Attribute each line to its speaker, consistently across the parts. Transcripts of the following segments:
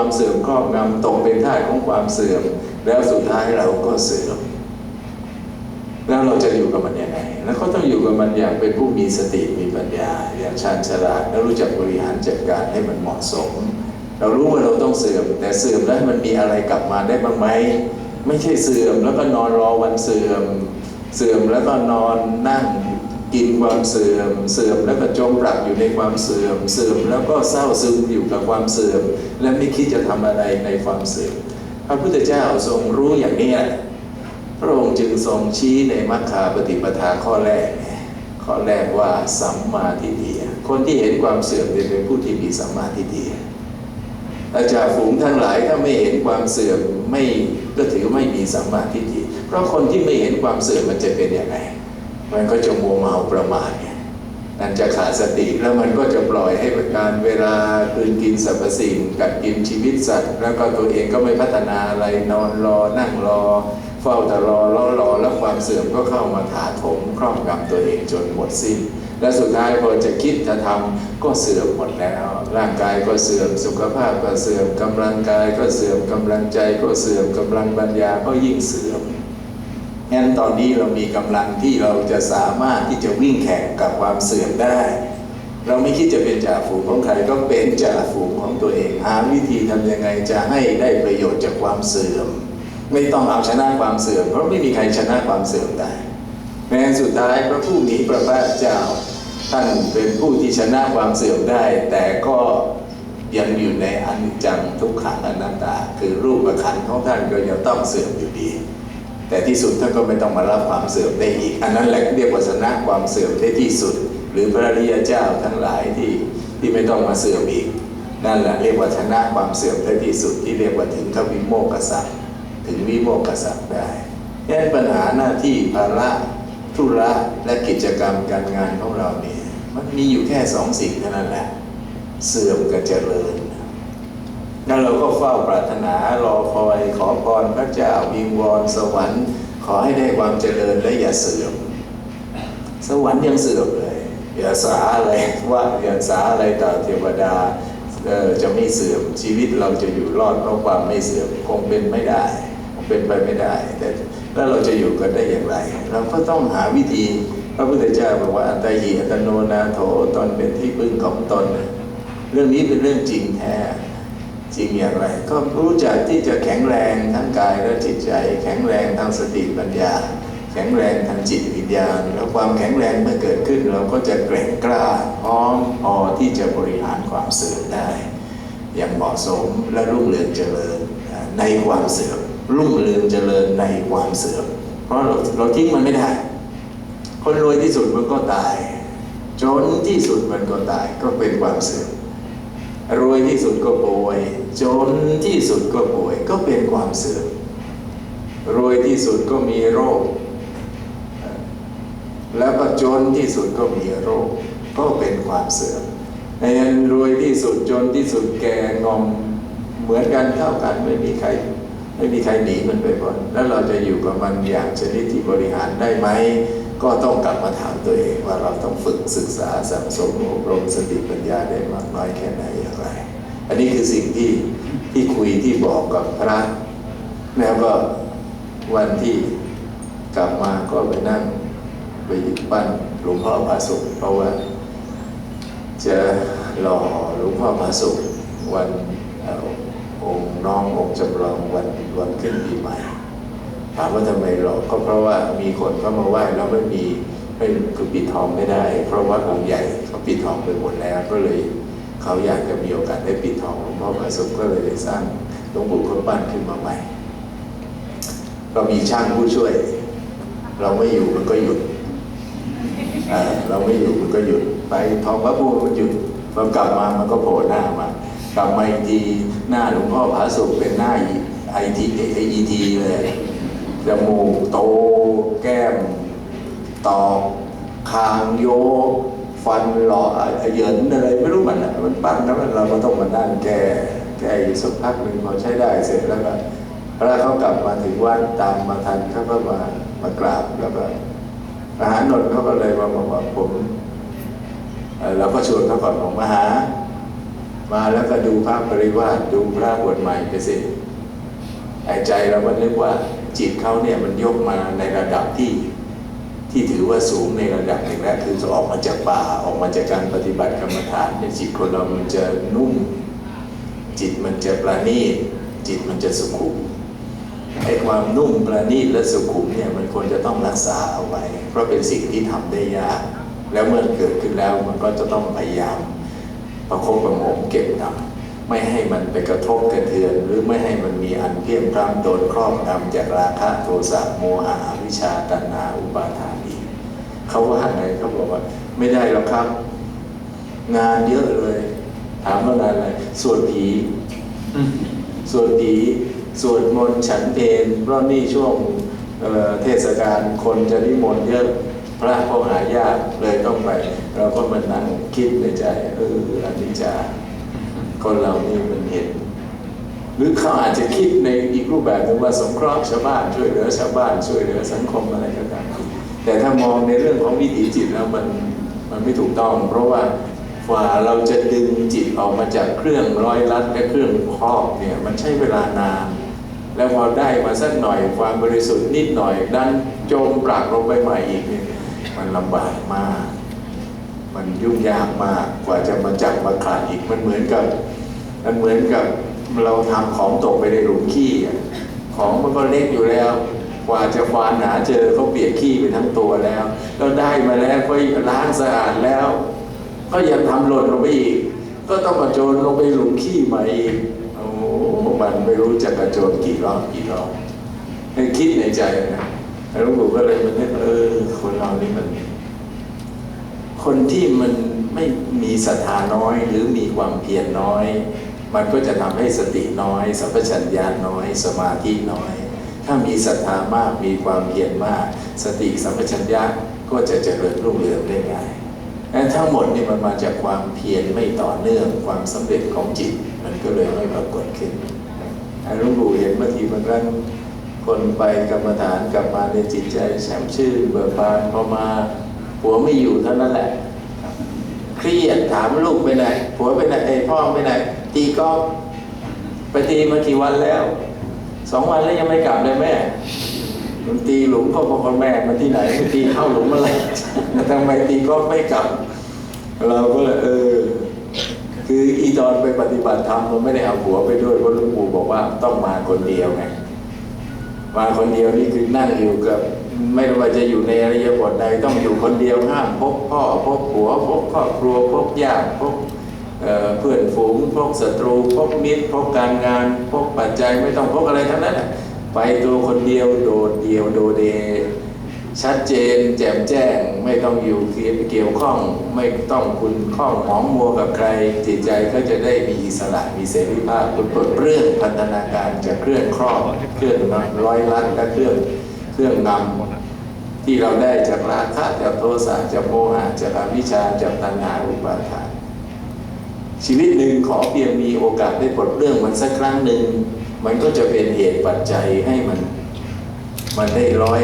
Speaker 1: ความเสื่อมครอบงำตกเป็นท่าของความเสื่อม แล้วสุดท้ายเราก็เสื่อม แล้วเราจะอยู่กับมันยังไง แล้วก็ต้องอยู่กับมันอย่างเป็นผู้มีสติมีปัญญา อย่างชาญฉลาดแล้วรู้จักบริหารจัดการให้มันเหมาะสม เรารู้ว่าเราต้องเสื่อม แต่เสื่อมแล้วมันมีอะไรกลับมาได้บ้างไหมไม่ใช่เสื่อมแล้วก็นอนรอวันเสื่อม เสื่อมแล้วก็นอนนั่ง กินความเสื่อม เสื่อมแล้วก็จมปลักอยู่ในความเสื่อม เสื่อมแล้วก็เศร้าซึมอยู่กับความเสื่อม และไม่คิดจะทำอะไรในความเสื่อม พระพุทธเจ้าทรงรู้อย่างนี้แหละพระองค์จึงทรงชี้ในมัคคาปฏิปทาข้อแรก ข้อแรกว่าสัมมาทิฏฐิคนที่เห็นความเสื่อมเป็นผู้ที่มีสัมมาทิฏฐิอาจารย์ฝูงทั้งหลายถ้าไม่เห็นความเสื่อมไม่ก็ถือไม่มีสัมมาทิฏฐิเพราะคนที่ไม่เห็นความเสื่อมมันจะเป็นอยังไง มันก็จะมัวเมาประมาทไงนั่นจะขาดสติแล้วมันก็จะปล่อยให้การเวลาคืนกินสรรพสิ่งกัดกินชีวิตสัตว์ แล้วก็ตัวเองก็ไม่พัฒนาอะไรนอนรอนั่งรอ เฝ้าแต่รอรอรอแล้วความเสื่อมก็เข้ามาถาโถมครอบงำตัวเองจนหมดสิ้น และสุดท้ายพอจะคิดจะทำก็เสื่อมหมดแล้ว ร่างกายก็เสื่อมสุขภาพก็เสื่อมกำลังกายก็เสื่อมกำลังใจก็เสื่อมกำลังปัญญาก็ยิ่งเสื่อม งั้นตอนนี้เรามีกำลังที่เราจะสามารถที่จะวิ่งแข่งกับความเสื่อมได้ เราไม่คิดจะเป็นจ่าฝูงของใครก็เป็นจ่าฝูงของตัวเองหาวิธีทำยังไงจะให้ได้ประโยชน์จากความเสื่อม ไม่ต้องเอาชนะความเสื่อม เพราะไม่มีใครชนะความเสื่อมได้แม้สุดท้ายพระผู้มีพระภาคเจ้า ท่านเป็นผู้ที่ชนะความเสื่อมได้ แต่ก็ยังอยู่ในอนิจจังทุกขังอนัตตา คือรูปขันของท่านก็ยังต้องเสื่อมอยู่ดี แต่ที่สุดท่านก็ไม่ต้องมารับความเสื่อมได้อีก อันนั้นแหละเรียกว่าชนะความเสื่อมได้ที่สุด หรือพระริยเจ้าทั้งหลายที่ที่ไม่ต้องมาเสื่อมอีก นั่นแหละเรียกว่าชนะความเสื่อมได้ที่สุดที่เรียกว่าถึงขวิโมกขสัตว์ถึงวิโมกขสัตว์ได้แค่ปัญหาหน้าที่ภาระธุระและกิจกรรมการงานของเราเนี่ยมันมีอยู่แค่สองสิ่งเท่านั้นแหละเสื่อมกับเจริญ แล้วเราก็เฝ้าปรารถนารอคอยขอพรพระเจ้าวิงวอนสวรรค์ ขอให้ได้ความเจริญและอย่าเสื่อม สวรรค์ยังเสื่อมเลย อย่าสาอะไรว่าอย่าสาอะไรต่อเทวดาจะไม่เสื่อมชีวิตเราจะอยู่รอดเพราะความไม่เสื่อมคงเป็นไม่ได้คงเป็นไปไม่ได้แต่แล้วเราจะอยู่กันได้อย่างไร เราก็ต้องหาวิธีพระพุทธเจ้าบอกว่าอัตติอัตโนนาโถตนเป็นที่พึ่งของตน เรื่องนี้เป็นเรื่องจริงแท้ จริงอย่างไร ก็รู้จักที่จะแข็งแรงทั้งกายและจิตใจ แข็งแรงทางสติปัญญา แข็งแรงทางจิตวิญญาณ แล้วความแข็งแรงเมื่อเกิดขึ้น เราก็จะแกร่งกล้าพร้อมพอที่จะบริหารความเสื่อมได้ อย่างเหมาะสมและรุ่งเรืองเจริญในความเสื่อมรุ่งเรืองเจริญในความเสื่อมเพราะเราเราทิ้งมันไม่ได้ คนรวยที่สุดมันก็ตายจนที่สุดมันก็ตายก็เป็นความเสื่อม รวยที่สุดก็ป่วย จนที่สุดก็ป่วย ก็เป็นความเสื่อมรวยที่สุดก็มีโรค แล้วก็จนที่สุดก็มีโรค ก็เป็นความเสื่อมในนั้นรวยที่สุดจนที่สุดแก่งอมเหมือนกันเท่ากันไม่มีใคร ไม่มีใครหนีมันไปพ้นแล้วเราจะอยู่กับมันอย่างชนิดที่บริหารได้ไหม ก็ต้องกลับมาถามตัวเองว่าเราต้องฝึกศึกษาสังสมอบรมสติปัญญาได้มากน้อยแค่ไหนอย่างไร อันนี้คือสิ่งที่ที่คุยที่บอกกับพระแล้วก็วันที่กลับมาก็ไปนั่งไปปั้นหลวงพ่อพระสุขเพราะว่าจะรอหลวงพ่อพระสุขวันเอ่อองค์น้ององค์จำลองวันวันขึ้นปีใหม่ ถามว่าทำไมหรอก็เพราะว่ามีคนเข้ามาไหว้แล้วไม่มีไม่คือปิดทองไม่ได้ เพราะว่าองค์ใหญ่เขาปิดทองไปหมดแล้วก็เลยเขาอยากจะมีโอกาสได้ปิดทองหลวงพ่อพระสุขก็เลยได้สร้างหลวงปู่ข้าวปั้นขึ้นมาใหม่ก็มีช่างผู้ช่วย เราไม่อยู่มันก็หยุดเราไม่อยู่มันก็หยุดไปทองพระพูมันหยุดพอกลับมามันก็โผล่หน้ามากลับมาอีกทีหน้าหลวงพ่อผาสุกเป็นหน้าไอทีไอทีเลย จมูกโต แก้มตอกคางโยฟันหล่อเหยินอะไรไม่รู้มันมันปั้นแล้วมันเราก็ต้องมานั่งแก้แก้อยู่สักพักหนึ่งพอใช้ได้เสร็จแล้วก็พระเขากลับมาถึงวัดตามมาทันเขาก็มามากราบแล้วก็มหานนท์เขาก็เลยมาบอกว่าผมเอ่อเราก็ชวนเขาก่อนบอกมหา มาแล้วก็ดูพระปริวาสดูพระบวชใหม่ไปสิไอ้ใจเราก็นึกว่า จิตเขาเนี่ยมันยกมาในระดับที่ที่ถือว่าสูงในระดับหนึ่งแล้วคือออกมาจากป่าออกมาจากการปฏิบัติกรรมฐานเนี่ยจิตคนเรามันจะนุ่ม จิตมันจะประณีตจิตมันจะสุขุมไอ้ความนุ่มประณีตและสุขุมเนี่ยมันควรจะต้องรักษาเอาไว้ เพราะเป็นสิ่งที่ทำได้ยาก แล้วเมื่อเกิดขึ้นแล้วมันก็จะต้องพยายามประคบประงมเก็บงำ ไม่ให้มันไปกระทบกระเทือน หรือไม่ให้มันมีอันเพียงพร้ำโดนครอบงำจากราคะโทสะโมหะวิชาตัณหาอุปาทานอีกเขาว่าไงเขาบอกว่า ไม่ได้หรอกครับ งานเยอะเลย ถามว่างานอะไรสวดผีสวดผีสวดมนต์ฉันเพลเพราะนี่ช่วงเเทศกาลคนจะนิมนต์เยอะพระเขาหายากเลยต้องไป เราก็มานั่งคิดในใจเอออันนี้จะ คนเรานี่มันเห็น หรือเขาอาจจะคิดในอีกรูปแบบหนึ่งว่าสงเคราะห์ชาวบ้านช่วยเหลือชาวบ้านช่วยเหลือสังคมอะไรก็ตามแต่ถ้ามองในเรื่องของวิถีจิตแล้วมันมันไม่ถูกต้อง เพราะว่าฝ่าเราจะดึงจิตออกมาจากเครื่องร้อยลัดและเครื่องครอบเนี่ยมันใช้เวลานานแล้วพอได้มาสักหน่อยความบริสุทธิ์นิดหน่อยดันโจมปลักลงไปใหม่อีกเนี่ยมันลำบากมาก มันยุ่งยากมากกว่าจะ มาจับมาขัดอีกมันเหมือนกับ มันเหมือนกับเราทำของตกไปในหลุมขี้ของมันก็เล็กอยู่แล้ว กว่าจะควานหาเจอเขาเปียกขี้ไปทั้งตัวแล้วแล้วได้มาแล้วก็ล้างสะอาดแล้ว ก็ยังทำหล่นลงไปอีก ก็ต้องมาโจรลงไปหลุมขี้ใหม่อีกโอ้มันไม่รู้จะกระโจนกี่รอบกี่รอบให้คิดในใจนะหลวงปู่ก็เลยมันนึกเออคนเรานี่มัน คนที่มัน ไม่มีศรัทธาน้อย หรือมีความเพียรน้อย มันก็จะทำให้สติน้อย สัมปชัญญะน้อย สมาธิน้อย ถ้ามีศรัทธามากมีความเพียรมาก สติสัมปชัญญะก็จะเจริญรุ่งเรืองได้ง่ายและทั้งหมดนี่มันมาจากความเพียรไม่ต่อเนื่องความสำเร็จของจิต มันก็เลยไม่ปรากฏขึ้นหลวงปู่เห็นบางทีบางครั้งคนไปกรรมฐานกลับมาในจิตใจแช่มชื่นเบิกบานพอมาผัวไม่อยู่เท่านั้นแหละ เครียดถามลูกไปไหนผัวไปไหนเอ้พ่อไปไหนตีกอล์ฟไปตีมากี่วันแล้วสองวันแล้วยังไม่กลับเลยแม่มันตีหลุมพ่อพ่อกับแม่มาที่ไหนตีเข้าหลุมอะไรทำไมตีกอล์ฟไม่กลับ เราก็เลยเออ คืออีตอนไปปฏิบัติธรรมมันไม่ได้เอาผัวไปด้วยเพราะหลวงปู่บอกว่าต้องมาคนเดียวไงมาคนเดียวนี่คือนั่งอยู่กับ ไม่ว่าจะอยู่ในอริยบทใดต้องอยู่คนเดียวห้ามพบพ่อพบผัวพบครอบครัวพบญาติพบเพื่อนฝูงพบศัตรูพบมิตรพบการงานพบปัจจัยไม่ต้องพบอะไรทั้งนั้นไปตัวคนเดียวโดดเดียวโดเด ชัดเจนแจ่มแจ้งไม่ต้องอยู่เกี่ยวข้องไม่ต้องคุณข้องหมองมัวกับใคร จิตใจก็จะได้มีอิสระมีเสรีภาพคุณเปิดเรื่องพัฒนาการจะเคลื่อนครอบเคลื่อนร้อยลัดและเคลื่อน เครื่องนำที่เราได้จากราคะจากโทสะจากโมหะจากอวิชชาจากตัณหาอุปาทานชีวิตหนึ่งขอเพียงมีโอกาสได้ปลดเรื่องมันสักครั้งหนึ่ง มันก็จะเป็นเหตุปัจจัยให้มัน มันได้ร้อย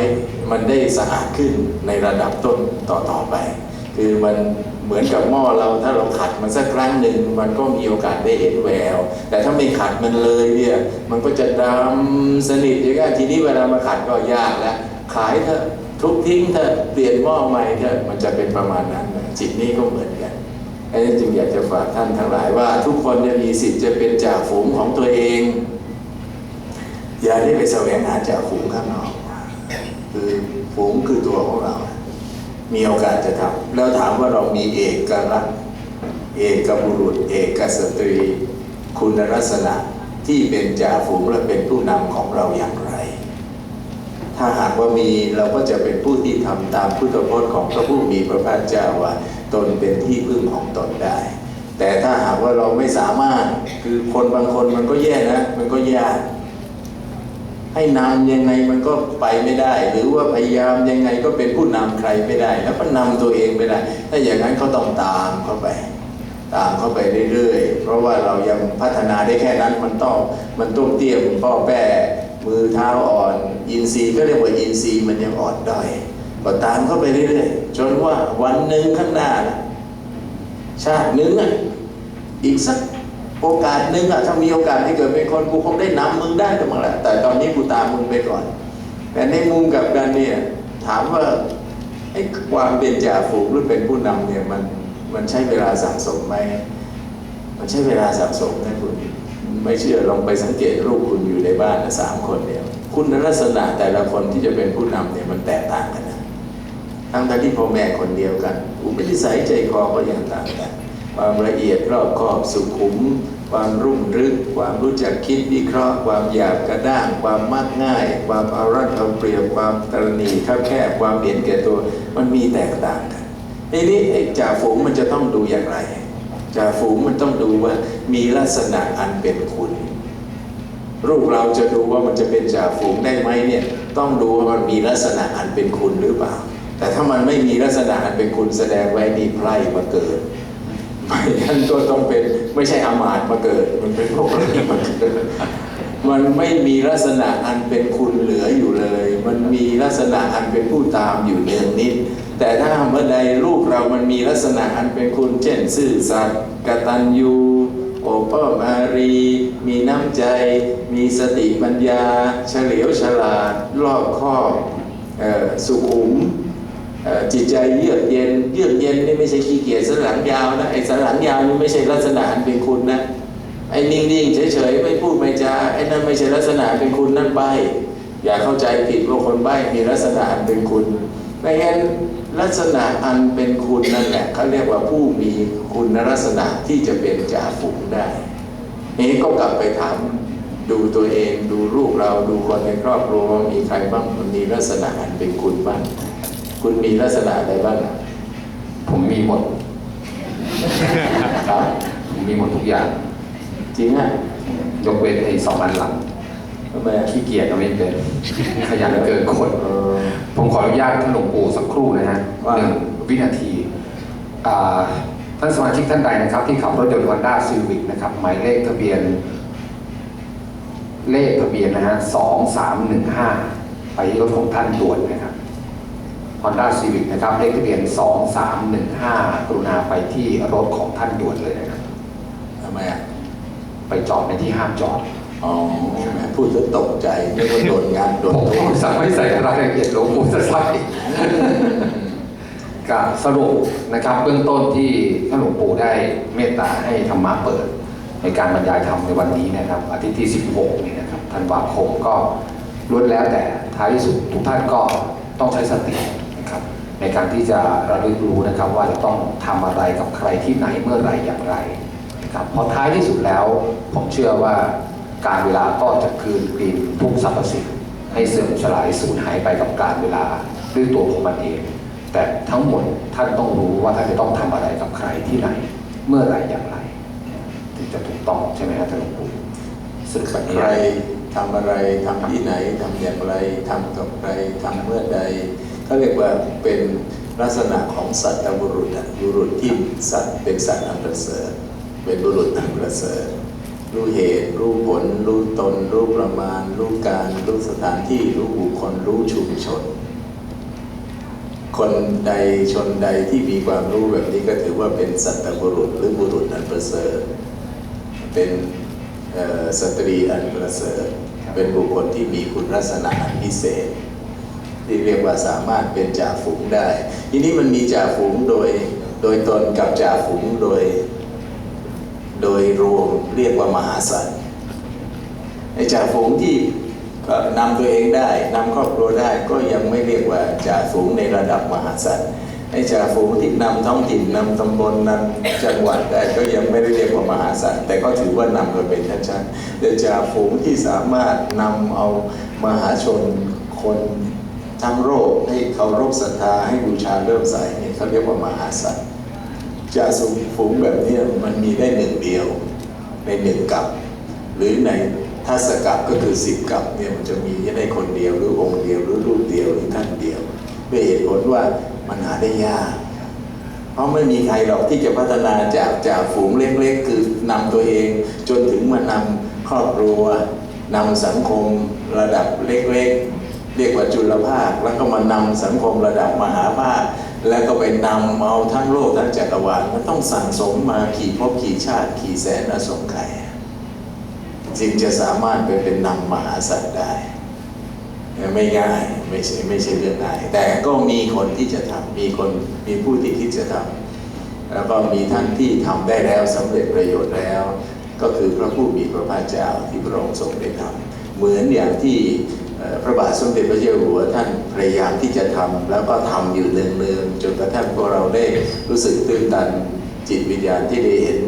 Speaker 1: มันได้สะอาดขึ้นในระดับต้นต่อต่อไป คือมัน เหมือนกับหม้อเราถ้าเราขัดมันสักครั้งหนึ่งมันก็มีโอกาสได้เห็นแวว แต่ถ้าไม่ขัดมันเลยเนี่ยมันก็จะดำสนิทอย่างนี้ทีนี้เวลามาขัดก็ยากแล้วขายเถอะทุบทิ้งเถอะเปลี่ยนหม้อใหม่เถอะมันจะเป็นประมาณนั้นจิตนี้ก็เหมือนกันดังนั้จึงอยากจะฝากท่านทั้งหลายว่า ทุกคนจะมีสิทธิ์จะเป็นจ่าฝูงของตัวเอง อย่าได้ไปแสวงหาจาฝูงข้างนอกคือฝูงคือตัวของเรา มีโอกาสจะทำแล้วถามว่าเรามีเอกลักษณ์เอกบุรุษ เอกสตรี คุณลักษณะที่เป็นจ่าฝูงและเป็นผู้นำของเราอย่างไร ถ้าหากว่ามีเราก็จะเป็นผู้ที่ทำตามพุทธพจน์ของพระผู้มีพระภาคเจ้าว่า ตนเป็นที่พึ่งของตนได้ แต่ถ้าหากว่าเราไม่สามารถคือคนบางคนมันก็แย่นะ มันก็ยาก ให้นำยังไงมันก็ไปไม่ได้ หรือว่าพยายามยังไงก็เป็นผู้นำใครไม่ได้ แล้วก็นำตัวเองไม่ได้ ถ้าอย่างนั้นเขาต้องตามเข้าไป ตามเข้าไปเรื่อยๆ เพราะว่าเรายังพัฒนาได้แค่นั้นมันต้องมันต้องเตรียมป้อแป้มือเท้าอ่อน อินทรีย์ก็เรียกว่าอินทรีย์มันยังอ่อนด้อยก็ตามเข้าไปเรื่อยๆ จนว่าวันหนึ่งข้างหน้า ชาติหนึ่งอะอีกสัก โอกาสหนึงอะถ้ามีโอกาสให้เกิดเป็นคนกูคงได้นำมึงได้ก็มั้งแหละแต่ตอนนี้กูตามมึงไปก่อน แต่ในมุมกับกันเนี่ยถามว่าไอ้ความเป็นจ่าฝูงหรือเป็นผู้นำเนี่ยมันมันใช้เวลาสะสมไหมมันใช้เวลาสะสมนะคุณไม่เชื่อลองไปสังเกตรูปคุณอยู่ในบ้านนะสามคนเนี่ยคุณลักษณะแต่ละคนที่จะเป็นผู้นำเนี่ยมันแตกต่างกันนะทั้งที่พ่อแม่คนเดียวกัน อุปนิสัยใจคอก็ยังต่างกัน ความละเอียดรอบคอบสุขุม ความรุ่มรึกความรู้จักคิดวิเคราะห์ ความหยาบกระด้าง ความมักง่าย ความเอารัดเอาเปรียบความตรณีข้าแคบความเห็นแก่ตัว มันมีแตกต่างกันทีนี้ไอ้จ่าฝูงมันจะต้องดูอย่างไรจ่าฝูงมันต้องดูว่ามีลักษณะอันเป็นคุณรูปเราจะดูว่ามันจะเป็นจ่าฝูงได้ไหมเนี่ยต้องดูว่ามันมีลักษณะอันเป็นคุณหรือเปล่า แต่ถ้ามันไม่มีลักษณะอันเป็นคุณแสดงไว้มีไพร่มาเกิด ไม่งั้นก็ต้องเป็นไม่ใช่อามาตมาเกิด มันเป็นพวกนี้มาเกิดมันไม่มีลักษณะอันเป็นคุณเหลืออยู่เลย มันมีลักษณะอันเป็นผู้ตามอยู่เนืองนิด แต่ถ้าเมื่อใดรูปเรามันมีลักษณะอันเป็นคุณ เช่น ซื่อสัตย์กตัญญูโอปอมารี มีน้ำใจ มีสติปัญญา เฉลียวฉลาดรอบคอบเอ่อสุขุม จิตใจเยือกเย็น เยือกเย็นนี่ไม่ใช่ขี้เกียจสันหลังยาวนะไอ้สันหลังยาวนี่ไม่ใช่ลักษณะเป็นคุณนะไอ้นิ่งๆเฉยๆไม่พูดไม่จาไอ้นั่นไม่ใช่ลักษณะเป็นคุณนั่นใบอย่าเข้าใจผิดว่าคนใบมีลักษณะเป็นคุณไม่งั้นลักษณะอันเป็นคุณนั่นแหละเขาเรียกว่าผู้มีคุณลักษณะที่จะเป็นจ่าฝูงได้นี้ก็กลับไปถามดูตัวเองดูรูปเราดูคนในครอบครัวมีใครบ้างมันมีลักษณะอันเป็นคุณบ้าง คุณมีลักษณะอะไรบ้างอะ
Speaker 2: ผมมีหมด
Speaker 1: ครับ
Speaker 2: ผมมีหมดทุกอย่าง
Speaker 1: จริงอะ
Speaker 2: ยกเว้นไอ้สองอันหลัง
Speaker 1: ทำไมอะ
Speaker 2: ขี้เกียจก็ไม่เป็นขยันเกินคน
Speaker 1: เออ
Speaker 2: ผมขออนุญาตท่านหลวงปู่สักครู่นะฮะ
Speaker 1: ว่า
Speaker 2: หนึ่งวินาทีอ่าท่านสมาชิกท่านใดนะครับ ที่ขับรถยนต์ฮอนด้าซีวิกนะครับ หมายเลขทะเบียน เลขทะเบียนนะฮะสองสามหนึ่งห้าไปที่รถของท่านด่วนนะครับ Honda Civic นะครับเลขทะเบียนสองสามหนึ่งห้ากรุณาไปที่รถของท่านด่วนเลยนะครับ
Speaker 1: ทำไมอะ
Speaker 2: ไปจอดในที่ห้ามจอด
Speaker 1: อ๋อพูดแล้วตกใจนึกว่าโดนงานโดน
Speaker 2: ผม
Speaker 1: ตัว
Speaker 2: ผมสั่งไม่ใส่รายละเอียดหลวงปู่จะใส่กับสรุปนะครับเบื้องต้นที่ท่านหลวงปู่ได้เมตตาให้ธรรมะเปิด ในการบรรยายธรรมในวันนี้นะครับอาทิตย์ที่ 16นี่นะครับธันวาคมก็ล้วนแล้วแต่ท้ายที่สุดทุกท่านก็ต้องใช้สตินะครับ ในการที่จะระลึกรู้นะครับว่าจะต้องทำอะไรกับใครที่ไหนเมื่อไรอย่างไรนะครับพราะท้ายที่สุดแล้วผมเชื่อว่าการเวลาก็จะคืนกลิ่นทุกสรรพสิ่งให้เสื่อมสลายสูญหายไปกับการเวลาด้วยตัวของมันเอง แต่ทั้งหมดท่านต้องรู้ว่าท่านจะต้องทำอะไรกับใครที่ไหน เมื่อไรอย่างไรถึงจะถูกต้องใช่ไหมครับท่านหลวงปู่สึกแบบนี้
Speaker 1: ใครทำอะไรทำที่ไหนทำอย่างไรทำกับใครทำเมื่อใด เขาเรียกว่าเป็นลักษณะของสัตว์บุรุษบุรุษที่สัตว์เป็นสัตว์อันประเสริฐเป็นบุรุษอันประเสริฐรู้เหตุ รู้ผล รู้ตน รู้ประมาณ รู้การ รู้สถานที่ รู้บุคคล รู้ชุมชน คนใดชนใดที่มีความรู้แบบนี้ก็ถือว่าเป็นสัตบุรุษหรือบุรุษอันประเสริฐ เป็นสตรีอันประเสริฐ เป็นบุคคลที่มีคุณลักษณะอันพิเศษ ที่เรียกว่าสามารถเป็นจ่าฝูงได้ ทีนี้มันมีจ่าฝูงโดยโดยตนกับจ่าฝูงโดย โดยรวมเรียกว่ามหาสัตว์ไอ้จ่าฝูงที่นำตัวเองได้นำครอบครัวได้ก็ยังไม่เรียกว่าจ่าฝูงในระดับมหาสัตว์ไอ้จ่าฝูงที่นำท้องถิ่นนำตำบลนำจังหวัดได้ก็ยังไม่ได้เรียกว่ามหาสัตว์แต่ก็ถือว่านำกันเป็นชั้นๆแต่จ่าฝูงที่สามารถนำเอามหาชนคน ทั้งโลกให้เคารพศรัทธาให้บูชาเริ่มใสเนี่ยเขาเรียกว่ามหาสัตว์จ่าสูงฝูงแบบนี้มันมีได้หนึ่งเดียว ในหนึ่งกับ หรือในทัศกับก็คือสิบกับเนี่ยมันจะมีได้คนเดียวหรือองค์เดียวหรือรูปเดียวหรือท่านเดียวด้วยเหตุผลว่ามันหาได้ยากเพราะไม่มีใครหรอกที่จะพัฒนาจากจากฝูงเล็กๆ คือนำตัวเอง จนถึงมานำครอบครัวนำสังคมระดับเล็กๆ เรียกว่าจุลภาค แล้วก็มานำสังคมระดับมหาภาค แล้วก็ไปนำเอาทั้งโลกทั้งจักรวาลมันต้องสั่งสมมากี่ภพกี่ชาติกี่แสนอสงไขยจึงจะสามารถไปเป็นนำมหาสัตว์ได้ ไม่ง่ายไม่ใช่ไม่ใช่เรื่องง่าย แต่ก็มีคนที่จะทำมีคนมีผู้ที่คิดจะทำแล้วก็มีท่านที่ทำได้แล้วสำเร็จประโยชน์แล้ว ก็คือพระผู้มีพระภาคเจ้าที่พระองค์ทรงได้ทำเหมือนอย่างที่ พระบาทสมเด็จพระเจ้าอยู่หัวท่านพยายามที่จะทำแล้วก็ทำอยู่เนืองๆจนกระทั่งพวกเราได้รู้สึกตื่นตันจิตวิญญาณที่ได้เห็น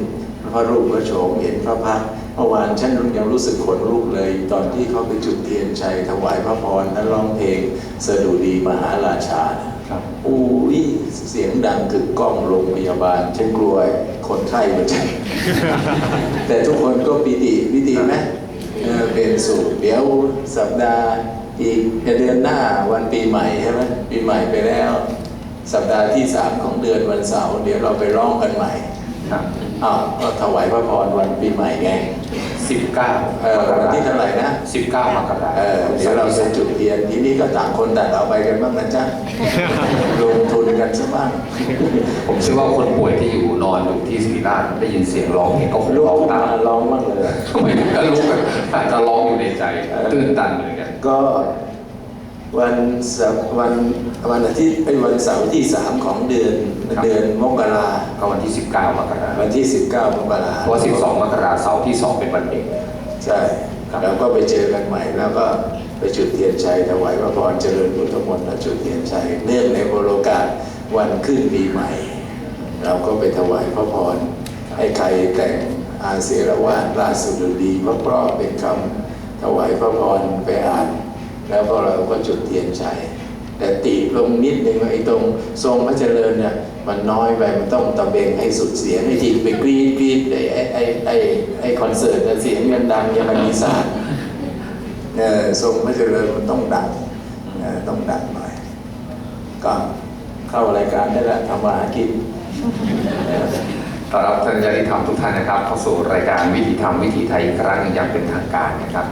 Speaker 1: พระรูปพระโฉมเห็นพระพักตร์เมื่อวานฉันยังรู้สึกขนลุกเลย ตอนที่เขาไปจุดเทียนชัยถวายพระพรและร้องเพลงสดุดีมหาราชานะ
Speaker 2: ครับ
Speaker 1: อุ้ยเสียงดังกึกก้องโรงพยาบาลฉันกลัวคนไข้หัวใจแต่ทุกคนก็ปิติปิติไหม เออเป็นสุขเดี๋ยวสัปดาห์อีกเดือนหน้าวันปีใหม่ใช่ไหมปีใหม่ไปแล้ว สัปดาห์ที่สามของเดือนวันเสาร์เดี๋ยวเราไปร้องกันใหม่
Speaker 2: ครับ
Speaker 1: อ้าวก็ถวายพระพรวันปีใหม่ไง
Speaker 2: สิบเก้า
Speaker 1: เออวันที่เท่าไหร่นะ
Speaker 2: สิบเก้ามกรา
Speaker 1: เออเดี๋ยวเราจะจุดเทียนทีนี้ก็ต่างคนต่างเอาไปกันบ้างนะจ๊ะลงทุน กันสักบ้าง
Speaker 2: ผมเชื่อว่าคนป่วยที่อยู่นอนอยู่ที่ศิริราชได้ยินเสียงร้องเพลงก็คง
Speaker 1: ลูก
Speaker 2: ร้อง
Speaker 1: มา
Speaker 2: ตาม
Speaker 1: ร้องบ้างเลย
Speaker 2: ทำไมถึงก็รู้กันอาจจะร้องอยู่ในใจตื้นตันเหมือนกัน
Speaker 1: ก็วันเสาร์วันวันอาทิตย์ไอ้วันเสาร์ที่สามของเดือนเดือนมกรา
Speaker 2: ก็วันที่ 19 มกรา
Speaker 1: วันที่สิบเก้ามกรา
Speaker 2: เพราะว่า12 มกราเสาร์ที่ 2 เป็นวันเด็ก
Speaker 1: ใช่
Speaker 2: ครับ
Speaker 1: แล้วก็ไปเจอกันใหม่แล้วก็ ไปจุดเทียนชัยถวายพระพรเจริญพุทธมนต์และจุดเทียนชัยเนื่องในโอกาสวันขึ้นปีใหม่ เราก็ไปถวายพระพรให้ใครแต่งอาเสรวาทราชสุดดีพระเพราะเป็นคำถวายพระพรไปอ่าน แล้วก็เราก็จุดเทียนชัยแต่ตีลงนิดนึงว่าไอ้ตรงทรงพระเจริญเนี่ยมันน้อยไปมันต้องตะเบงให้สุดเสียงไอ้ที่ไปกรีดกรีดไอ้ไอ้ไอ้ไอ้คอนเสิร์ตเสียงมันดังยังมันมีสาร ทรงพระเจริญมันต้องดังเออต้องดังหน่อยก็เข้ารายการได้ละทำมาหากิน
Speaker 2: ต้อนรับท่านญาติธรรมทุกท่านนะครับ เข้าสู่รายการวิถีธรรมวิถีไทยอีกครั้งหนึ่งอย่างเป็นทางการนะครับ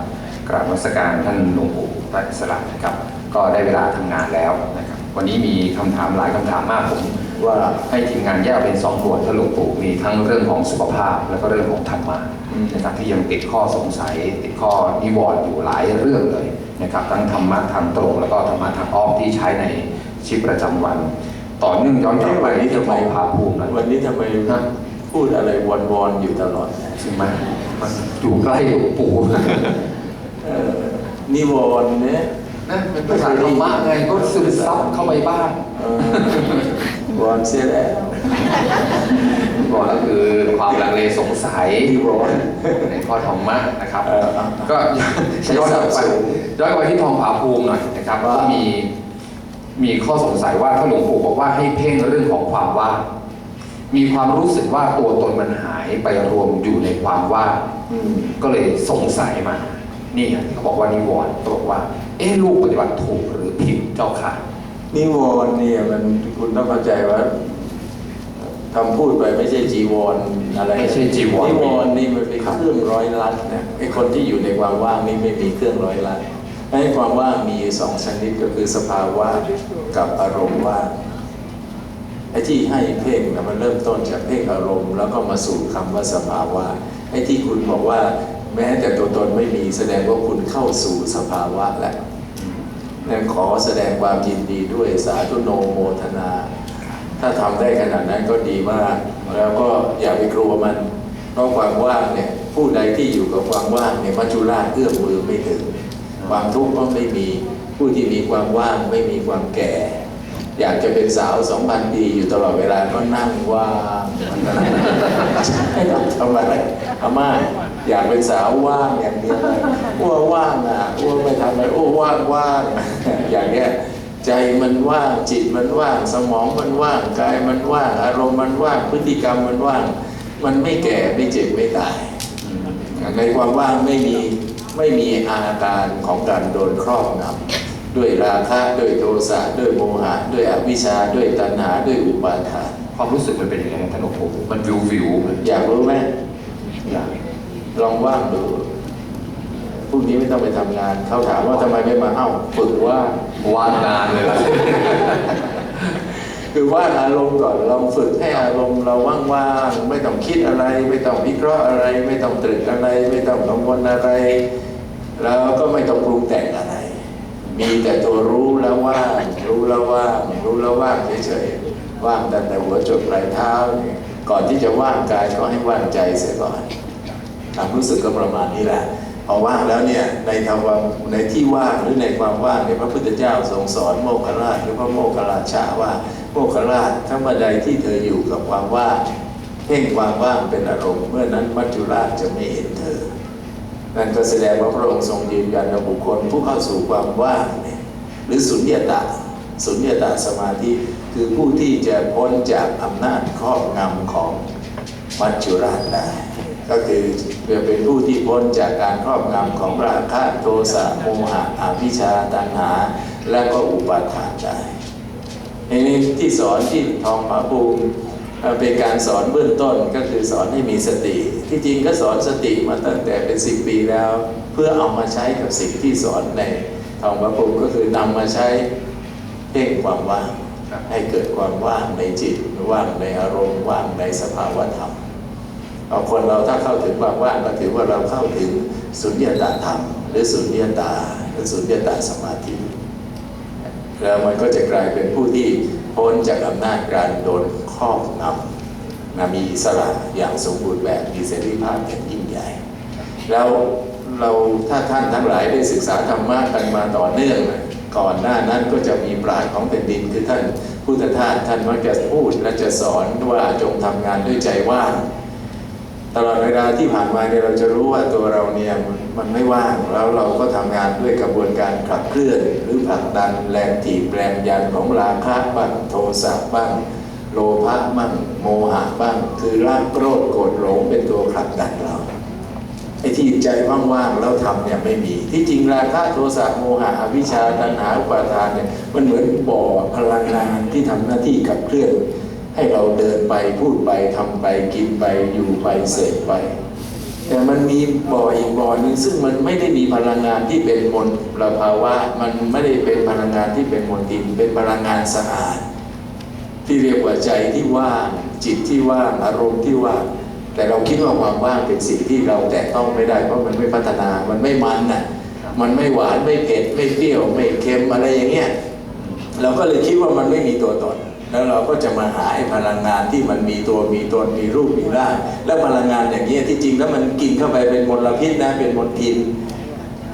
Speaker 2: กราบนมัสการท่านหลวงปู่พระอิสระนะครับ ก็ได้เวลาทำงานแล้วนะครับ วันนี้มีคำถามหลายคำถามมากผม
Speaker 1: ว่า
Speaker 2: ให้ทีมงานแยกเป็นสองหมวดท่านหลวงปู่มีทั้งเรื่องของสุขภาพ แล้วก็เรื่องของธรรมะนะครับที่ยังติดข้อสงสัย ติดข้อนิวรณ์อยู่หลายเรื่องเลยนะครับทั้งธรรมะทางตรง แล้วก็ธรรมะทางอ้อมที่ใช้ในชีวิตประจำวัน ต่อเนื่องย้อนกลับไปที่ทองผาภูมิหน่อย
Speaker 1: วันนี้ทำไม
Speaker 2: ฮะ
Speaker 1: พูดอะไรวอนๆอยู่ตลอด
Speaker 2: ใช่ไหมมันอยู่ใกล้หลวงปู่นะ
Speaker 1: เอ่อนิวรณ์เนี่ย
Speaker 2: เป็นภาษาธรรมะไงก็ซึมซับเข้าไปบ้าง
Speaker 1: เออวอนเสียแล้ว
Speaker 2: บอกก็คือความลังเลสงสัย
Speaker 1: นิวรณ์
Speaker 2: ในข้อธรรมะนะครับ
Speaker 1: เออเอา
Speaker 2: ก็
Speaker 1: ใช้
Speaker 2: ย้อนกลับไป
Speaker 1: สับสน
Speaker 2: ย้อนกลับไปที่ทองผาภูมิหน่อยนะครับ
Speaker 1: ว่า
Speaker 2: ก็มีมีข้อสงสัยว่าถ้าหลวงปู่บอกว่าให้เพ่งเรื่องของความว่างมีความรู้สึกว่าตัวตนมันหายไปรวมอยู่ในความว่าง
Speaker 1: อืม
Speaker 2: ก็เลยสงสัยมา นี่ไงเขาบอกว่านิวรณ์เขาบอกว่า เอ๊ะลูกปฏิบัติถูกหรือผิดเจ้าค่ะ
Speaker 1: นิวรณ์เนี่ยมันคุณต้องเข้าใจว่าคำพูดไปไม่ใช่จีวรอะไร
Speaker 2: ไม่ใช่จีวร
Speaker 1: นิวรณ์นี่มันเป็นเครื่องร้อยลัดนะไอ้คนที่อยู่ในความว่างนี่ไม่มีเครื่องร้อยลัดให้ความว่างมีอยู่สองชนิดก็คือสภาวะกับอารมณ์ว่างไอ้ที่ให้เพ่งนะมันเริ่มต้นจากเพ่งอารมณ์ แล้วก็มาสู่คำว่าสภาวะไอ้ที่คุณบอกว่า แม้แต่ตัวตนไม่มีแสดงว่าคุณเข้าสู่สภาวะแล้ว นั่นขอแสดงความยินดีด้วยสาธุโนโมทนา ถ้าทำได้ขนาดนั้นก็ดีมาก แล้วก็อย่าไปกลัวมันเพราะความว่างเนี่ยผู้ใดที่อยู่กับความว่างเนี่ยมัจจุราชเอื้อมมือไม่ถึง ความทุกข์ก็ไม่มีผู้ที่มีความว่างไม่มีความแก่ อยากจะเป็นสาวสองพันปีอยู่ตลอดเวลาก็นั่งว่างไม่ต้องทำอะไรอาม่าอยากเป็นสาวว่างอย่างเดียวเลยอ้วว่างอะอ้วไม่ทำอะไรอ้วว่างว่างอย่างเงี้ยใจมันว่างจิตมันว่าง สมองมันว่างกายมันว่าง อารมณ์มันว่างพฤติกรรมมันว่าง มันไม่แก่ไม่เจ็บไม่ตายในความว่างไม่มีไม่มีอาการของการโดนครอบงำ ด้วยราคะด้วยโทสะด้วยโมหะ ด้วยอวิชชาด้วยตัณหาด้วยอุปาทาน
Speaker 2: ความรู้สึกมันเป็นยังไงท่านหลวงปู่มันวิววิวๆมัน
Speaker 1: อยากรู้ไหม
Speaker 2: อย่าง
Speaker 1: ลองว่างดูพรุ่งนี้ไม่ต้องไปทำงาน เขาถามว่าทำไมไม่มาเอ้าฝึกว่าง
Speaker 2: ว่างนานเลยล่ะ
Speaker 1: คือว่างอารมณ์ก่อนลองฝึกให้อารมณ์เราว่างๆไม่ต้องคิดอะไร ไม่ต้องวิเคราะห์อะไร ไม่ต้องตรึกอะไร ไม่ต้องกังวลอะไร แล้วก็ไม่ต้องปรุงแต่งอะไร มีแต่ตัวรู้แล้วว่างรู้แล้วว่างรู้แล้วว่างเฉยๆว่างตั้งแต่หัวจดปลายเท้านี่ก่อนที่จะว่างกายก็ให้ว่างใจเสียก่อนความรู้สึกก็ประมาณนี้แหละพอว่างแล้วเนี่ยในทวารในที่ว่างหรือในความว่างเนี่ยพระพุทธเจ้าทรงสอนโมคคราชหรือพระโมคคราชาว่าโมคคราชทั้งบันไดที่เธออยู่กับความว่างเพ่งความว่างเป็นอารมณ์เมื่อนั้นมัจจุราชจะไม่เห็นเธอ นั่นก็แสดงว่าพระองค์ทรงยืนยันว่าบุคคลผู้เข้าสู่ความว่างหรือสุญญตาสุญญตาสมาธิคือผู้ที่จะพ้นจากอำนาจครอบงำของมัจจุราชได้ก็คือจะเป็นผู้ที่พ้นจากการครอบงำของราคะโทสะโมหะอวิชาตัณหา และก็อุปาทานได้ในนี้ที่สอนที่ทองผาภูมิ เป็นการสอนเบื้องต้นก็คือสอนให้มีสติ ที่จริงก็สอนสติมาตั้งแต่เป็นสิบปีแล้ว เพื่อเอามาใช้กับสิ่งที่สอนในทองผาภูมิก็คือนำมาใช้เพ่งความว่างให้เกิดความว่างในจิตว่างในอารมณ์ว่างในสภาวะธรรมเอาคนเราถ้าเข้าถึงความว่างก็ถือว่าเราเข้าถึงสุญญตาธรรม หรือสุญญตาหรือสุญญตาสมาธิแล้วมันก็จะกลายเป็นผู้ที่พ้นจากอำนาจการโดน ครอบงำนะมีอิสระอย่างสมบูรณ์แบบมีเสรีภาพอย่างยิ่งใหญ่ แล้วเราถ้าท่านทั้งหลายได้ศึกษาธรรมะกันมาต่อเนื่องนะก่อนหน้านั้นก็จะมีปราชญ์ของแผ่นดินคือท่านพุทธทาสท่านมักจะพูดและจะสอนว่าจงทำงานด้วยใจว่างตลอดเวลาที่ผ่านมาเนี่ยเราจะรู้ว่าตัวเราเนี่ยมันไม่ว่างแล้วเราก็ทำงานด้วยกระบวนการขับเคลื่อน หรือผลักดันแรงถีบแรงยันของราคะบ้างโทสะบ้าง โลภะบ้างโมหะบ้าง คือรักโกรธโกรธหลงเป็นตัวผลักดันเราไอ้ที่ใจว่างๆแล้วทำเนี่ยไม่มี ที่จริงราคะโทสะโมหะอวิชชาตัณหาอุปาทานเนี่ยมันเหมือนบ่อพลังงานที่ทำหน้าที่ขับเคลื่อน ให้เราเดินไปพูดไปทำไปกินไปอยู่ไปเสพไป แต่มันมีบ่ออีกบ่อหนึ่งซึ่งมันไม่ได้มีพลังงานที่เป็นมลภาวะ มันไม่ได้เป็นพลังงานที่เป็นมลทินเป็นพลังงานสะอาด ที่เรียกว่าใจที่ว่าง จิตที่ว่างอารมณ์ที่ว่างแต่เราคิดว่าความว่างเป็นสิ่งที่เราแตะต้องไม่ได้เพราะมันไม่พัฒนามันไม่มันน่ะมันไม่หวานไม่เผ็ดไม่เปรี้ยวไม่เค็มอะไรอย่างเงี้ยเราก็เลยคิดว่ามันไม่มีตัวตนแล้วเราก็จะมาหาพลังงานที่มันมีตัวมีตนมีรูปมีร่างและพลังงานอย่างนี้ยที่จริงแล้วมันกินเข้าไปเป็นมลพิษนะเป็นมลทิน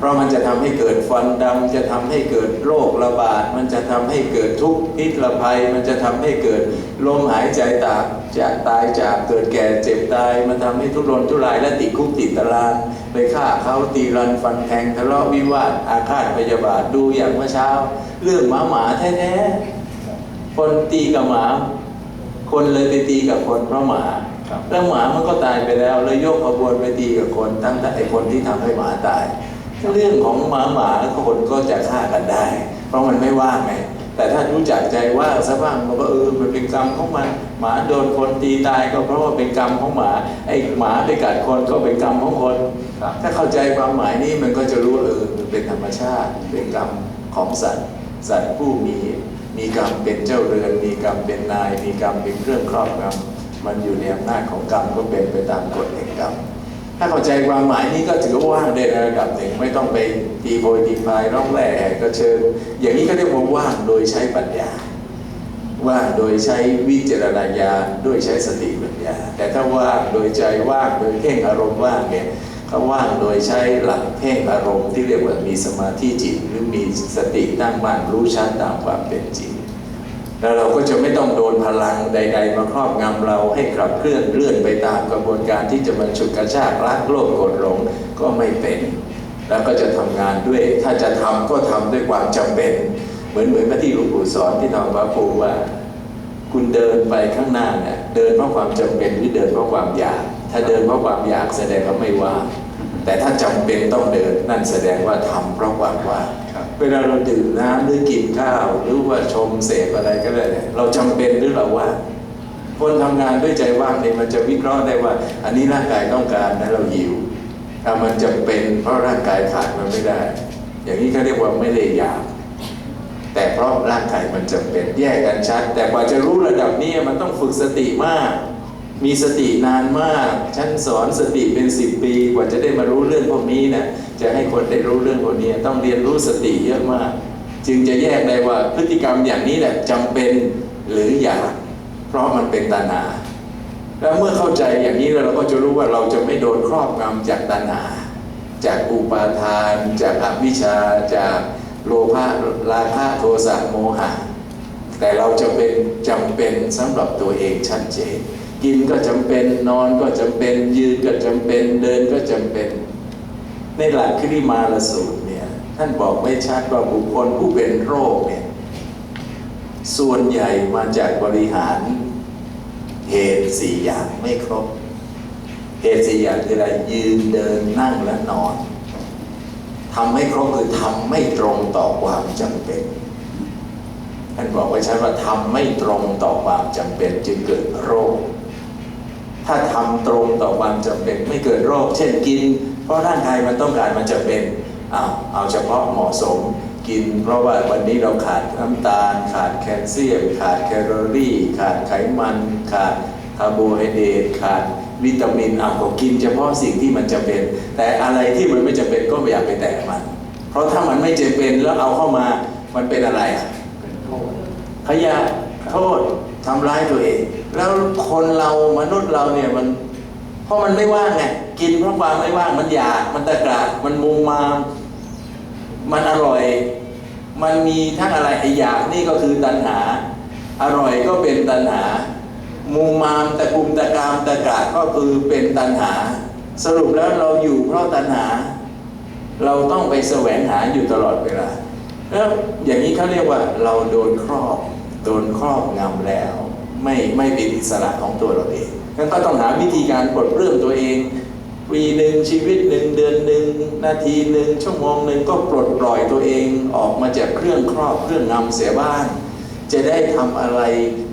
Speaker 1: เพราะมันจะทำให้เกิดฟันดำจะทำให้เกิดโรคระบาด มันจะทำให้เกิดทุกข์พิษระภัย มันจะทำให้เกิดลมหายใจตากจากตายจากเกิดแก่เจ็บตาย มันทำให้ทุรนทุรายและติดคุกติดตารางไปฆ่าเขาตีรันฟันแทงทะเลาะวิวาทอาฆาตพยาบาทดูอย่างเมื่อเช้า เรื่องหมาหมาแท้ๆคนตีกับหมา คนเลยไปตีกับคนเพราะหมาแล้วหมามันก็ตายไปแล้วเลยยกขบวนไปตีกับคนทั้งแต่ไอ้คนที่ทำให้หมาตาย เรื่องของหมาหมาคนก็จะฆ่ากันได้ เพราะมันไม่ว่างไงแต่ถ้ารู้จักใจว่างซะบ้างมันก็เออมันเป็นกรรมของมันหมาโดนคนตีตายก็เพราะว่าเป็นกรรมของหมาไอ้หมาไปกัดคนก็เป็นกรรมของคน
Speaker 2: ครับ
Speaker 1: ถ้าเข้าใจความหมายนี้มันก็จะรู้ว่าเออมันเป็นธรรมชาติเป็นกรรมของสัตว์ สัตว์ผู้มีมีกรรมเป็นเจ้าเรือน มีกรรมเป็นนาย มีกรรมเป็นเครื่องครอบงำมันอยู่ในอำนาจของกรรมก็เป็นไปตามกฎแห่งกรรม ถ้าเข้าใจความหมายนี้ก็ถือว่าว่างได้ในระดับหนึ่งไม่ต้องไปตีโพยตีพายร้องแหล่ก็เชิญ อย่างนี้ก็เรียกว่าว่างโดยใช้ปัญญา ว่างโดยใช้วิจารณญาณด้วยใช้สติปัญญา แต่ถ้าว่างโดยใจว่างโดยเพ่งอารมณ์ว่างเนี่ยเขาว่างโดยใช้หลักเพ่งอารมณ์ที่เรียกว่ามีสมาธิจิต หรือมีสติตั้งมั่นรู้ชัดตามความเป็นจริง แล้วเราก็จะไม่ต้องโดนพลังใด ๆ มาครอบงำเราให้ขับเคลื่อนเลื่อนไปตามกระบวนการที่จะมาฉุดกระชากลักโลภกดหลงก็ไม่เป็น แล้วก็จะทำงานด้วย ถ้าจะทำก็ทำด้วยความจำเป็น เหมือนเหมือนที่หลวงปู่สอนที่ทำพระภูว่า คุณเดินไปข้างหน้าเนี่ยเดินเพราะความจำเป็นหรือเดินเพราะความอยาก ถ้าเดินเพราะความอยากแสดงว่าไม่ว่างแต่ถ้าจำเป็นต้องเดินนั่นแสดงว่าทำเพราะความว่าง เวลาเราดื่มน้ำหรือกินข้าว หรือว่าชมเสพอะไรก็ได้เราจำเป็นหรือเราว่าคนทำงานด้วยใจว่างเนี่ยมันจะวิเคราะห์ได้ว่า อันนี้ร่างกายต้องการนะเราหิวถ้ามันจำเป็นเพราะร่างกายขาดมันไม่ได้ อย่างนี้เขาเรียกว่าไม่ได้อยากแต่เพราะร่างกายมันจำเป็นแยกกันชัด แต่กว่าจะรู้ระดับนี้มันต้องฝึกสติมาก มีสตินานมาก ฉันสอนสติเป็นสิบปี กว่าจะได้มารู้เรื่องพวกนี้นะ จะให้คนได้รู้เรื่องพวกนี้ต้องเรียนรู้สติเยอะมาก จึงจะแยกได้ว่าพฤติกรรมอย่างนี้แหละจำเป็นหรืออยากเพราะมันเป็นตัณหาแล้วเมื่อเข้าใจอย่างนี้แล้วเราก็จะรู้ว่าเราจะไม่โดนครอบงำจากตัณหาจากอุปาทาน จากอวิชชา จากโลภะราคะโทสะโมหะ แต่เราจะเป็นจำเป็นสำหรับตัวเองชัดเจน กินก็จำเป็นนอนก็จำเป็นยืนก็จำเป็นเดินก็จำเป็น ในหลักคริมาลสูตรเนี่ยท่านบอกไม่ชัดว่าบุคคลผู้เป็นโรคเนี่ยส่วนใหญ่มาจากบริหารเหตุสี่อย่างไม่ครบ เหตุสี่อย่างคืออะไรยืนเดินนั่งและนอนทำไม่ครบคือทำไม่ตรงต่อความจำเป็นท่านบอกไว้ชัดว่าทำไม่ตรงต่อความจำเป็นจึงเกิดโรค ถ้าทำตรงต่อความจำเป็นไม่เกิดโรค เช่นกินเพราะร่างกายมันต้องการมันจะเป็นเอาเอาเฉพาะเหมาะสมกิน เพราะว่าวันนี้เราขาดน้ำตาล ขาดแคลเซียม ขาดแคลอรี่ ขาดไขมัน ขาดคาร์โบไฮเดรตขาดวิตามินเอาก็กินเฉพาะสิ่งที่มันจะเป็น แต่อะไรที่มันไม่จะเป็นก็ไม่อยากไปแตะมัน เพราะถ้ามันไม่จะเป็นแล้วเอาเข้ามามันเป็นอะไรอะ
Speaker 2: เป็นโทษ
Speaker 1: ขยะโทษทำร้ายตัวเอง แล้วคนเรามนุษย์เราเนี่ยมัน เพราะมันไม่ว่างไง กินเพราะความไม่ว่างมันอยาก มันตะกระมันมุงมาม มันอร่อย มันมีทั้งอะไรไอ้อยากนี่ก็คือตัณหา อร่อยก็เป็นตัณหา มุงมามตะกุมตะกามตะกระก็คือเป็นตัณหา สรุปแล้วเราอยู่เพราะตัณหา เราต้องไปแสวงหาอยู่ตลอดเวลาแล้วอย่างนี้เขาเรียกว่าเราโดนครอบ โดนครอบงำแล้ว ไม่ไม่เป็นอิสระของตัวเราเองงั้นก็ต้องหาวิธีการปลดเปลื้องตัวเอง ปีหนึ่งชีวิตหนึ่งเดือนหนึ่งนาทีหนึ่งชั่วโมงหนึ่งก็ปลดปล่อยตัวเองออกมาจากเครื่องครอบเครื่องงำเสียบ้าง จะได้ทำอะไร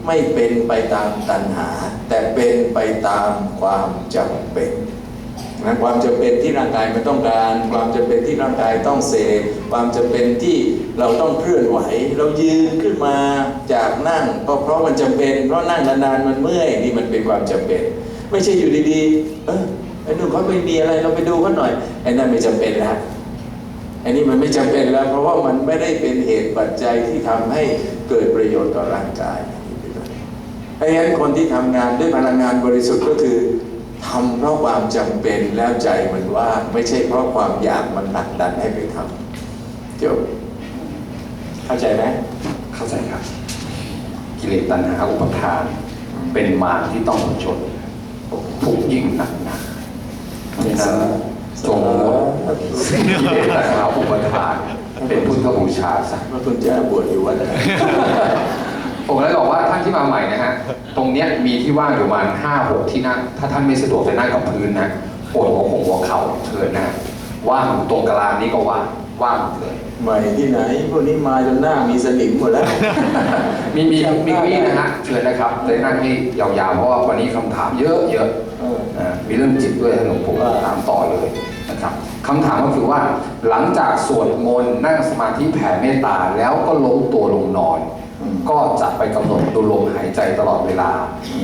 Speaker 1: ไม่เป็นไปตามตัณหา แต่เป็นไปตามความจำเป็นนะความจำเป็นที่ร่างกายมันต้องการ ความจำเป็นที่ร่างกายต้องเสพความจำเป็นที่เราต้องเคลื่อนไหว เรายืนขึ้นมาจากนั่งก็เพราะมันจำเป็น เพราะนั่งนานๆมันเมื่อยนี่มันเป็นความจำเป็น ไม่ใช่อยู่ดีๆเออ ไอ้นู่นเขาไม่มีอะไรเราไปดูเขาหน่อยไอ้นั่นไม่จำเป็นแล้วไอ้นี่มันไม่จำเป็นแล้ว เพราะว่ามันไม่ได้เป็นเหตุปัจจัยที่ทำให้เกิดประโยชน์ต่อร่างกายเพราะฉะนั้นคนที่ทำงานด้วยพลังงานบริสุทธิ์ก็คือทำเพราะความจำเป็นแล้วใจมันว่างไม่ใช่เพราะความอยากมันผลักดันให้ไปทำจบเข้าใจไหม
Speaker 2: เข้าใจครับ กิเลสตัณหาอุปทาน เป็นมารที่ต้องผชนทุกข์ยิ่งหนักหนา เพราะฉะนั้นจงงดกิเลสตัณหาอุปทานเป็นพุทธบูชาซะ
Speaker 1: ว่าคุณจะบวชอยู่วันไหน
Speaker 2: ผมเลยบอกว่าท่านที่มาใหม่นะฮะ ตรงเนี้ยมีที่ว่างอยู่ประมาณห้าหกที่นั่ง ถ้าท่านไม่สะดวกจะนั่งกับพื้นนะปวดหัวคงหัวเข่าเชิญนะ ว่างตรงกลางนี้ก็ว่างว่างเลย
Speaker 1: ใหม่ที่ไหน พวกนี้มาจนหน้ามีสนิมหมดแล้ว
Speaker 2: มีมีมีเก้าอี้นะฮะเชิญนะครับจะได้นั่งให้ยาวๆเพราะว่าวันนี้คำถามเยอะเยอะ
Speaker 1: เออ
Speaker 2: นะมีเรื่องจิตด้วยท่านหลวงปู่
Speaker 1: ว่า
Speaker 2: ถามต่อเลยนะครับคำถามก็คือว่าหลังจากสวดมนต์นั่งสมาธิแผ่เมตตาแล้วก็ล้มตัวลงนอน ก็จะไปกำหนดดูลมหายใจตลอดเวลา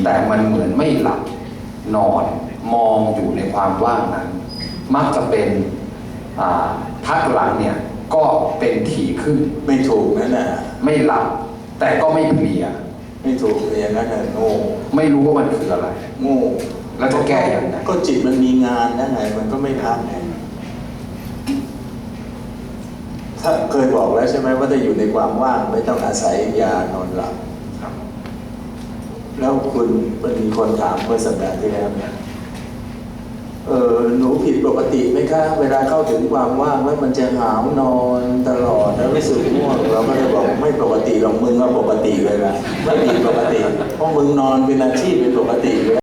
Speaker 2: แต่มันเหมือนไม่หลับนอนมองอยู่ในความว่างนั้น มักจะเป็นอ่าพักหลังเนี่ย ก็เป็นถี่ขึ้น
Speaker 1: ไม่ถูกนั่นน่ะ
Speaker 2: ไม่หลับ แต่ก็ไม่เพลีย
Speaker 1: ไม่ถูกอย่างนั้นน่ะโง่
Speaker 2: ไม่รู้ว่ามันคืออะไร
Speaker 1: โง่
Speaker 2: แล้วจะแก้ยังไง
Speaker 1: ก็จิตมันมีงานนั่นไงมันก็ไม่พักไงถ้าเคยบอกแล้วใช่ไหมว่าถ้าอยู่ในความว่างไม่ต้องอาศัยยานอนหลับ
Speaker 2: ครับ
Speaker 1: แล้วคุณมันมีคนถามเมื่อสัปดาห์ที่แล้วเนี่ย เออหนูผิดปกติไหมคะ เวลาเข้าถึงความว่างแล้วมันจะหาวนอนตลอดแล้วรู้สึกง่วงเราก็เลยบอกไม่ปกติหรอกมึงก็ปกติเลยนะไม่ผิดปกติเพราะมึงนอนเป็นอาชีพเป็นปกติเลย